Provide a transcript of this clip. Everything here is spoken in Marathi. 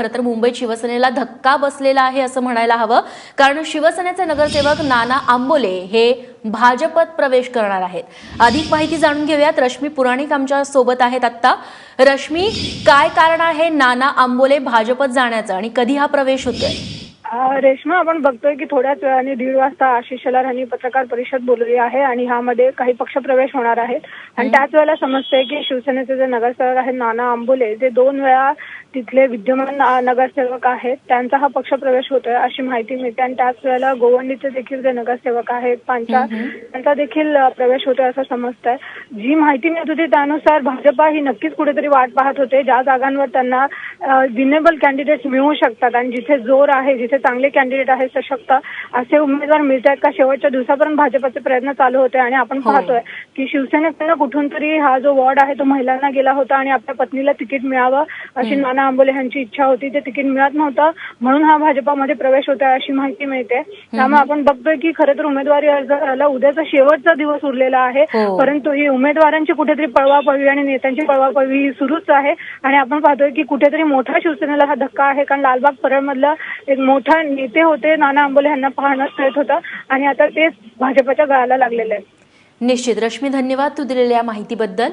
खरं तर मुंबईत शिवसेनेला धक्का बसलेला आहे असं म्हणायला हवं. कारण शिवसेनेचे नगरसेवक नाना आंबोले हे भाजपत प्रवेश करणार आहेत. अधिक माहिती जाणून घेऊयात. रश्मी पुराणिक आमच्यासोबत आहेत आत्ता. रश्मी काय कारण आहे नाना आंबोले भाजपत जाण्याचं आणि कधी हा प्रवेश होतोय? रेश्मा आपण बघतोय की थोड्याच वेळाने दीड वाजता आशिष शेलार यांनी पत्रकार परिषद बोलवली आहे आणि ह्यामध्ये काही पक्षप्रवेश होणार आहेत. आणि त्याच वेळेला समजतंय की शिवसेनेचे जे नगरसेवक आहेत नाना आंबोले जे दोन वेळा तिथले विद्यमान नगरसेवक आहेत. त्यांचा हा पक्षप्रवेश होतोय अशी माहिती मिळते आणि त्याच वेळेला गोवंडीचे देखील जे नगरसेवक आहेत पांचा त्यांचा देखील प्रवेश होतोय असं समजतंय. जी माहिती मिळत होती त्यानुसार भाजपा ही नक्कीच कुठेतरी वाट पाहत होते. ज्या जागांवर त्यांना विनेबल कॅन्डिडेट्स मिळू शकतात आणि जिथे जोर आहे जिथे चांगले कॅन्डिडेट आहेत सशक्त असे उमेदवार मिळत आहेत का? शेवटच्या दिवसापर्यंत भाजपाचे प्रयत्न चालू होते आणि आपण हो. पाहतोय. की शिवसेनेकडनं कुठून तरी हा जो वॉर्ड आहे तो महिलांना गेला होता आणि आपल्या पत्नीला तिकीट मिळावं अशी नाना आंबोले यांची इच्छा होती ते तिकीट मिळत नव्हतं. म्हणून हा भाजपामध्ये प्रवेश होता अशी माहिती मिळते. त्यामुळे आपण बघतोय की खरं तर उमेदवारी अर्ज करायला उद्याचा शेवटचा दिवस उरलेला आहे. हो. परंतु ही उमेदवारांची कुठेतरी पळवापळवी आणि नेत्यांची पळवापळवी ही सुरूच आहे. आणि आपण पाहतोय की कुठेतरी मोठा शिवसेनेला हा धक्का आहे. कारण लालबाग परळमधला एक मोठा नेते होते नाना आंबोले यांना पाहण्यात येत होतं. आणि आता तेच भाजपच्या गळाला लागलेले आहे. निश्चित रश्मी धन्यवाद तू दिलेल्या माहितीबद्दल.